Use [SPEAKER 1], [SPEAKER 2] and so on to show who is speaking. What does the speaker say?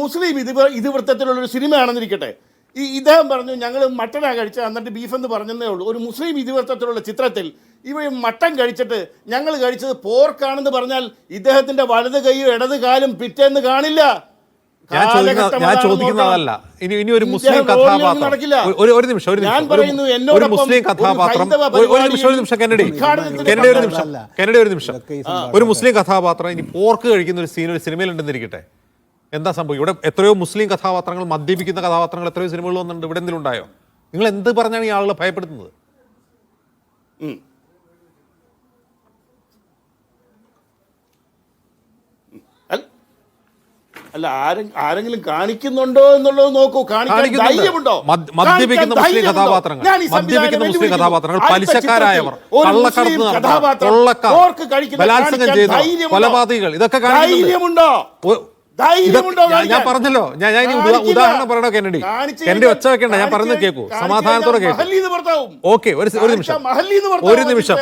[SPEAKER 1] മുസ്ലിം ഇത് ഇതിവൃത്തത്തിലുള്ള ഒരു സിനിമയാണെന്നിരിക്കട്ടെ. ഈ ഇദ്ദേഹം പറഞ്ഞു ഞങ്ങൾ മട്ടനാണ് കഴിച്ച എന്നിട്ട് ബീഫ് എന്ന് പറഞ്ഞതേ ഉള്ളൂ. ഒരു മുസ്ലിം ഇതിവൃത്തത്തിലുള്ള ചിത്രത്തിൽ ഇവ മട്ടൻ കഴിച്ചിട്ട് ഞങ്ങൾ കഴിച്ചത് പോർക്കാണെന്ന് പറഞ്ഞാൽ ഇദ്ദേഹത്തിന്റെ വലത് കൈയും ഇടത് കാലും പിറ്റേന്ന് കാണില്ല.
[SPEAKER 2] ഞാൻ ചോദിക്കുന്ന
[SPEAKER 1] കാലഘട്ടം
[SPEAKER 2] ഞാൻ
[SPEAKER 1] അതാണെന്ന്
[SPEAKER 2] ചോദിക്കുന്നത്
[SPEAKER 1] നോക്കണം.
[SPEAKER 2] അതല്ല ഇനി ഇനി ഒരു മുസ്ലിം കഥാപാത്രം. ഒരു ഒരു നിമിഷം ഒരു നിമിഷം. ഒരു-
[SPEAKER 1] പറയുന്നു,
[SPEAKER 2] ഒരു മുസ്ലിം കഥാപാത്രം. ഒരു- ഒരു നിമിഷം ഒരു നിമിഷം കെന്നഡി. കെന്നഡി ഒരു നിമിഷം
[SPEAKER 3] അല്ല.
[SPEAKER 2] കെന്നഡി ഒരു നിമിഷം. ഒരു മുസ്ലിം കഥാപാത്രം ഇനി പോർക്ക് കഴിക്കുന്ന ഒരു സീൻ ഒരു സിനിമയിൽ ഉണ്ടെന്നിരിക്കട്ടെ എന്താ സംഭവം? ഇവിടെ എത്രയോ മുസ്ലിം കഥാപാത്രങ്ങൾ മദ്യപിക്കുന്ന കഥാപാത്രങ്ങൾ എത്രയോ സിനിമകൾ വന്നിട്ടുണ്ട്. ഇവിടെ എന്തെങ്കിലും ഉണ്ടായോ? നിങ്ങൾ എന്ത് പറഞ്ഞാണ് ഈ ആളുകളെ ഭയപ്പെടുത്തുന്നത്?
[SPEAKER 1] അല്ല- ആരും ആരെങ്കിലും കാണിക്കുന്നുണ്ടോ എന്നുള്ളത് നോക്കൂ.
[SPEAKER 2] മദ്യപിക്കുന്ന മുസ്ലിം കഥാപാത്രങ്ങൾ. മദ്യപിക്കുന്ന മുസ്ലിം കഥാപാത്രങ്ങൾ പലിശക്കാരായവർ. കള്ളക്കടത്ത്
[SPEAKER 1] കഥാപാത്രം
[SPEAKER 2] കൊള്ളക്കാർ. ബലാത്സംഗം
[SPEAKER 1] ധൈര്യമുണ്ടോ?
[SPEAKER 2] കൊലപാതകികൾ. ഇതൊക്കെ കാണിക്കുന്നുണ്ട്. ഞാൻ- പറഞ്ഞല്ലോ. ഞാൻ ഞാൻ ഉദാഹരണം പറയണോ കെന്നഡി കെന്നഡി ഒച്ച വെക്കണ്ട ഞാൻ
[SPEAKER 1] പറഞ്ഞു
[SPEAKER 2] കേൾക്കൂ സമാധാനത്തോടെ കേൾക്കും. ഓക്കെ ഒരു നിമിഷം. ഒരു നിമിഷം.